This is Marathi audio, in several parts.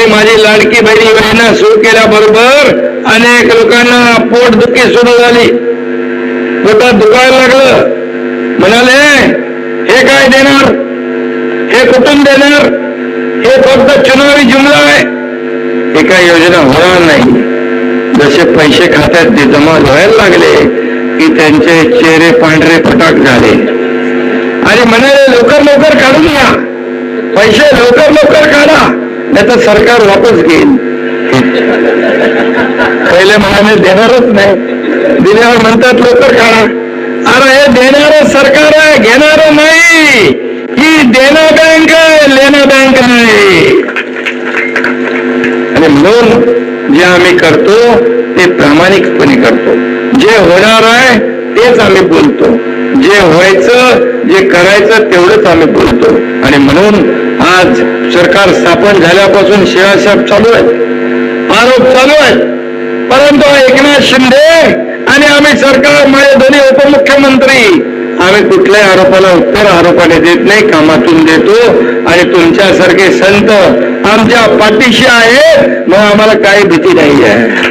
आपली माझी लाडकी बहिणी योजना सुरू केल्याबरोबर अनेक लोकांना पोटदुखी सुरू झाली. पोटात दुखायला लागलं. म्हणाले हे काय देणार? हे कुटुंब देणार? हे फक्त चुनावी जुमला आहे. हे काय योजना होणार नाही. जसे पैसे खात्यात ते जमा व्हायला लागले की त्यांचे चेहरे पांढरे फटाक झाले. आणि म्हणाले लवकर लवकर काढून घ्या पैसे लवकर लवकर काढा. नाही तर सरकार वापस घेईल. पहिले म्हणाले देणारच नाही. दिल्यावर म्हणतात लोक काढा. अरे हे देणार सरकार आहे घेणार नाही. ही देणं बँक आहे लेना बँक नाही. आणि म्हणून जे आम्ही करतो ते प्रामाणिकपणे करतो. जे होणार आहे तेच आम्ही बोलतो. जे व्हायचं जे करायचं तेवढंच आम्ही बोलतो. आणि म्हणून आज सरकार स्थापन झाल्यापासून शिळासाहेब चालू आहेत. आरोप चालू आहेत. परंतु एकनाथ शिंदे आणि आम्ही सरकार माझे दोन्ही उपमुख्यमंत्री आम्ही कुठल्याही आरोपाला उत्तर आरोपाने देत नाही कामातून देतो आणि तुमच्यासारखे संत आमच्या पाठीशी आहेत मग आम्हाला काही भीती नाही आहे.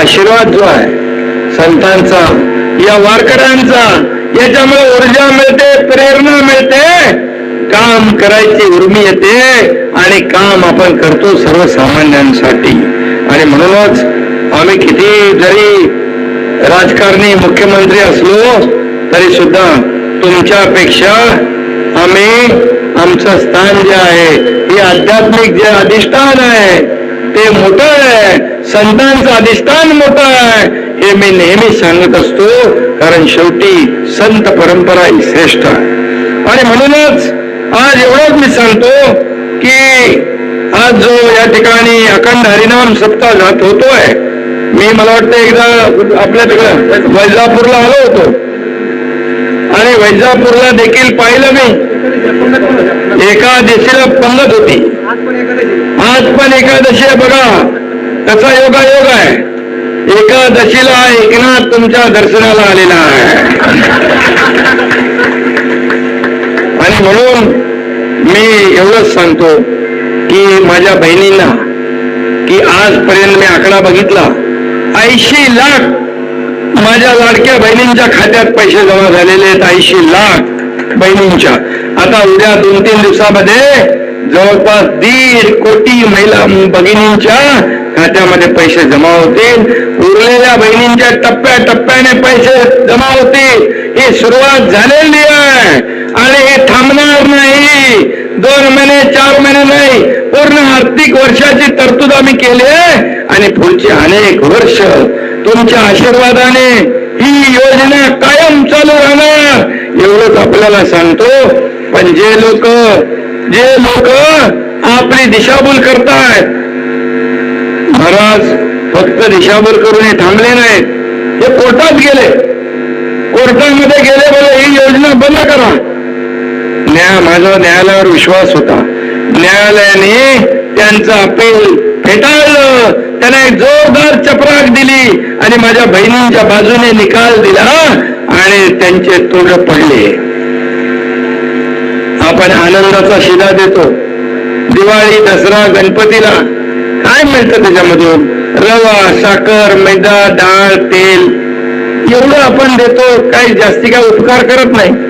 आशीर्वाद जो आहे संतांचा या वारकऱ्यांचा याच्यामुळे ऊर्जा मिळते प्रेरणा मिळते काम करायची उर्मी येते आणि काम आपण करतो सर्वसामान्यांसाठी. आणि म्हणूनच आम्ही किती जरी राजकारणी मुख्यमंत्री असलो तरी सुद्धा तुमच्यापेक्षा आम्ही आमचं स्थान जे आहे हे आध्यात्मिक जे अधिष्ठान आहे ते मोठं आहे. संतांचं अधिष्ठान मोठं आहे हे मी नेहमी सांगत असतो कारण शेवटी संत परंपरा ही श्रेष्ठ आहे. आणि म्हणूनच आज एवढंच मी सांगतो की आज जो या ठिकाणी अखंड हरिनाम सप्ताह जात होतोय मी मला वाटतं एकदा आपल्या तिकडं वैजापूरला आलो होतो. आणि वैजापूरला देखील पाहिलं मी. एकादशीला पंगत होती. आज पण एकादशी आहे बघा. कसा योगा योग आहे. एकादशीला एकनाथ तुमच्या दर्शनाला आलेला आहे. आणि म्हणून मी एवढंच सांगतो की माझ्या बहिणींना की आजपर्यंत मी आकडा बघितला ऐंशी लाख माझ्या लाडक्या बहिणींच्या खात्यात पैसे जमा झालेले आहेत ऐंशी लाख बहिणींच्या. आता उद्या दोन तीन दिवसामध्ये जवळपास दीड कोटी महिला भगिनींच्या खात्यामध्ये पैसे जमा होतील. उरलेल्या बहिणींच्या टप्प्या टप्प्याने पैसे जमा होतील. ही सुरुवात झालेली आहे. आणि हे थांबणार नाही. दोन महिने चार महिने नाही. पूर्ण आर्थिक वर्षाची तरतूद आम्ही केली आहे. आणि पुढचे अनेक वर्ष तुमच्या आशीर्वादाने ही योजना कायम चालू राहणार. एवढंच आपल्याला सांगतो. पण जे लोक जे लोक आपली दिशाभूल करतायत महाराज फक्त दिशाभूल करून हे थांबले नाहीत. हे कोर्टात गेले. कोर्टामध्ये गेले बोला ही योजना बंद करा. न्याय माझा न्यायालयावर विश्वास होता. न्यायालयाने त्यांचं अपील फेटाळलं. त्याने एक जोरदार चपराक दिली आणि माझ्या बहिणींच्या बाजूने निकाल दिला आणि त्यांचे तोंड पडले. आपण आनंदाचा शिदा देतो. दिवाळी दसरा गणपतीला काय मिळतं त्याच्यामधून? रवा साखर मैदा डाळ तेल. एवढं आपण देतो काही जास्ती काय उपकार करत नाही.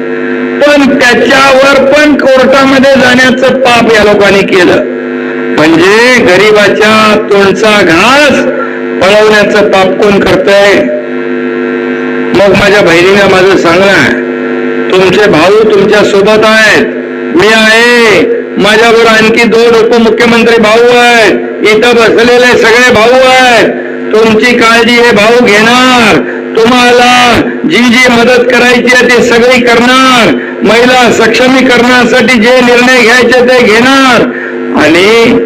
पण त्याच्यावर पण कोर्टामध्ये जाण्याचं पाप या लोकांनी केलं. म्हणजे गरीबाच्या तोंडचा घास पळवण्याचं पाप कोण करतय? मग माझ्या बहिणीनं माझं सांगणं आहे. तुमचे भाऊ तुमच्यासोबत आहेत. मी आहे. माझ्याबरोबर आणखी दोन उपमुख्यमंत्री भाऊ आहेत. इथं बसलेले सगळे भाऊ आहेत. तुमची काळजी हे भाऊ घेणार. तुम्हाला जी जी मदत करायची आहे ते सगळी करणार. महिला सक्षमीकरणासाठी जे निर्णय घ्यायचे ते घेणार. आणि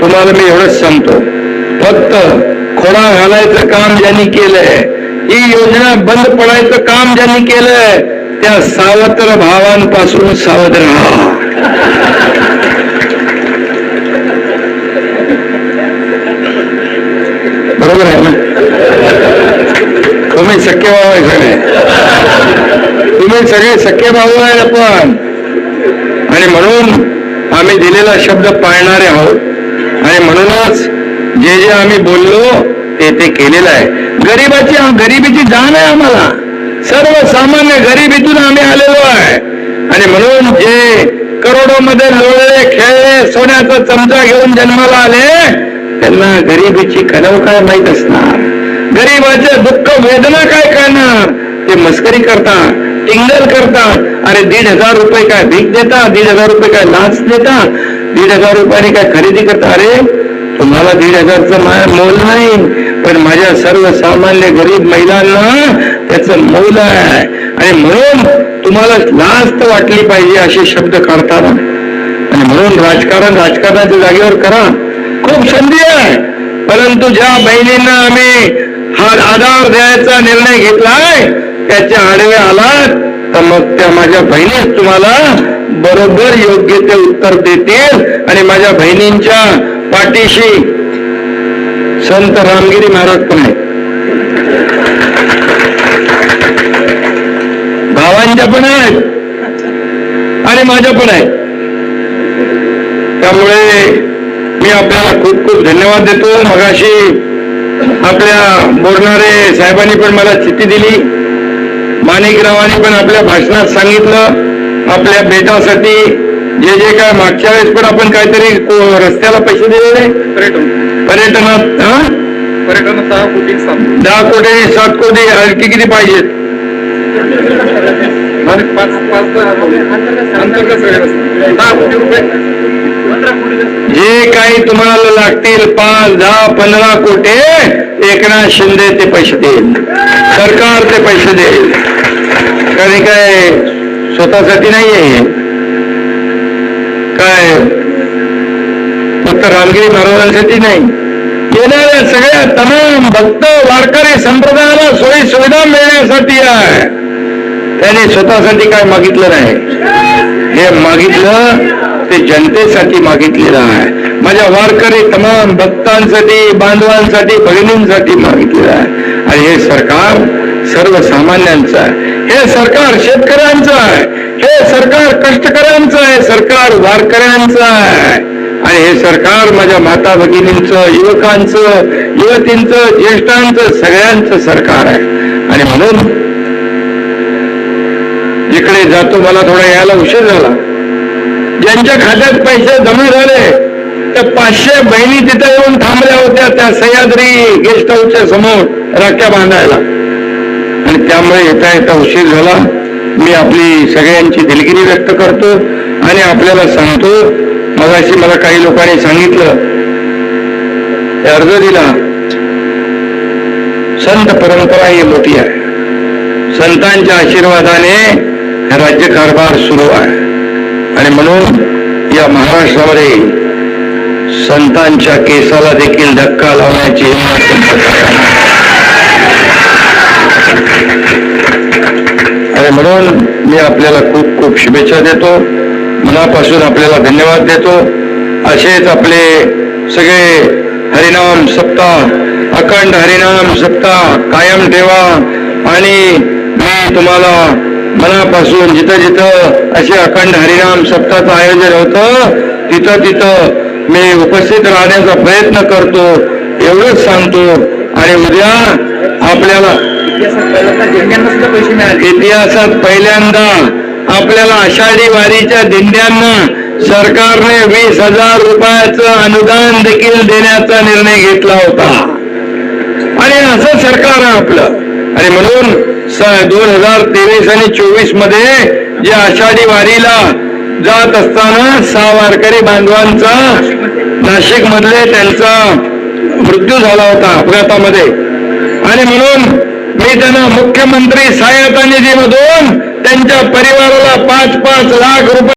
तुम्हाला मी एवढंच सांगतो फक्त खोडा घालायचं काम ज्यांनी केलंय ही योजना बंद पडायचं काम ज्यांनी केलंय त्या सावत्र भावांपासून सावध राहा. बरोबर आहे ना? तुम्ही शक्य भाऊ सगळे तुम्ही सगळे सख्खे भाऊ आहे आपण. आणि म्हणून आम्ही दिलेला शब्द पाळणारे आहोत. आणि म्हणूनच जे जे आम्ही बोललो ते ते केलेलं आहे. गरिबाची गरिबीची जाण आहे आम्हाला. सर्वसामान्य गरिबीतून आम्ही आलेलो आहे. आणि म्हणून जे करोडोमध्ये लोळले खेळले सोन्याचा चमचा घेऊन जन्माला आले त्यांना गरिबीची कलव काय माहीत असणार? गरिबाचे दुःख वेदना काय करणार? ते मस्करी करतात. टिंगल करता अरे दीड हजार रुपये काय भीक देता दीड हजार रुपये काय लाच देता दीड हजार रुपयाने काय खरेदी करता अरे तुम्हाला दीड हजारचं मोल नाही पण माझ्या सर्वसामान्य गरीब महिलांना त्याच मोल आहे. आणि म्हणून तुम्हाला लाज वाटली पाहिजे असे शब्द काढताना. आणि म्हणून राजकारण राजकारणाच्या जागेवर करा. खूप संधी आहे. परंतु ज्या बहिणींना आम्ही हा आधार द्यायचा निर्णय घेतलाय त्याच्या आडवे आलात तर मग त्या माझ्या बहिणीच तुम्हाला बरोबर योग्य ते उत्तर देतील. आणि माझ्या बहिणींच्या पाठीशी संत रामगिरी महाराज पण आहेत. भावांच्या पण आहेत. आणि माझ्या पण आहेत. त्यामुळे मी आपल्याला खूप खूप धन्यवाद देतो. मगाशी आपल्या बोलणारे साहेबांनी पण मला चिठ्ठी दिली. माणिकरावांनी पण आपल्या भाषणात सांगितलं आपल्या बेटासाठी. जे जे काय मागच्या वेळेस पण आपण काहीतरी रस्त्याला पैसे दिलेले. पर्यटन. पर्यटनात हा? पर्यटन सहा कोटी दहा कोटी सात कोटी आणखी किती पाहिजेत? दहा. दहा. जे काही तुम्हाला लागतील पाच दहा पंधरा कोटी एकनाथ शिंदे ते पैसे देईल. सरकार ते पैसे देईल. ठिकाणी काय स्वतःसाठी नाही आहे काय फक्त रामगिरी महाराजांसाठी नाही? येणाऱ्या सगळ्या तमाम भक्त वारकरी संप्रदायाला सोयी सुविधा मिळण्यासाठी आहे. त्याने स्वतःसाठी काय मागितलं नाही? हे मागितलं ते जनतेसाठी मागितलेलं आहे. माझ्या वारकरी तमाम भक्तांसाठी बांधवांसाठी भगिनींसाठी मागितलेलं आहे. आणि हे सरकार सर्वसामान्यांचं आहे. हे सरकार शेतकऱ्यांचं आहे. हे सरकार कष्टकऱ्यांचं आहे. सरकार वारकऱ्यांचं आहे. आणि हे सरकार माझ्या माता भगिनींचं युवकांचं युवतींचं ज्येष्ठांचं सगळ्यांचं सरकार आहे. आणि म्हणून जिकडे जातो मला थोडा यायला उशीर झाला. ज्यांच्या खात्यात पैसे जमा झाले त्या पाचशे बहिणी तिथे येऊन थांबल्या होत्या त्या सह्याद्री गेस्ट हाऊसच्या समोर राख्या बांधायला. त्यामुळे येता येता उशीर झाला. मी आपली सगळ्यांची दिलगिरी व्यक्त करतो आणि आपल्याला सांगतो. मगाशी मला काही लोकांनी सांगितलं. अर्ज दिला. संत परंपरा ही मोठी आहे. संतांच्या आशीर्वादाने राज्यकारभार सुरू आहे. आणि म्हणून या महाराष्ट्रामध्ये संतांच्या केसाला देखील धक्का लावण्याची हिंमत आहे. म्हणून मी आपल्याला खूप खूप शुभेच्छा देतो. मनापासून आपल्याला धन्यवाद देतो. असेच आपले सगळे हरिनाम सप्ताह अखंड हरिनाम सप्ताह कायम ठेवा. आणि मी तुम्हाला मनापासून जिथं जिथं असे अखंड हरिनाम सप्ताहाचं आयोजन होतं तिथं तिथं मी उपस्थित राहण्याचा प्रयत्न करतो. एवढंच सांगतो. आणि उद्या आपल्याला इतिहासात पहिल्यांदा आपल्याला आषाढी वारीच्या दिंड्यांना सरकारने वीस हजार रुपयाचं अनुदान देखील देण्याचा निर्णय घेतला होता. आणि असं सरकार आहे आपलं. आणि म्हणून दोन हजार तेवीस आणि चोवीसमध्ये जे आषाढी वारीला जात असताना सहा वारकरी बांधवांचा नाशिक मधले त्यांचा मृत्यू झाला होता अपघातामध्ये. आणि म्हणून मी त्यांना मुख्यमंत्री सहायता निधीमधून त्यांच्या परिवाराला पाच पाच लाख रुपये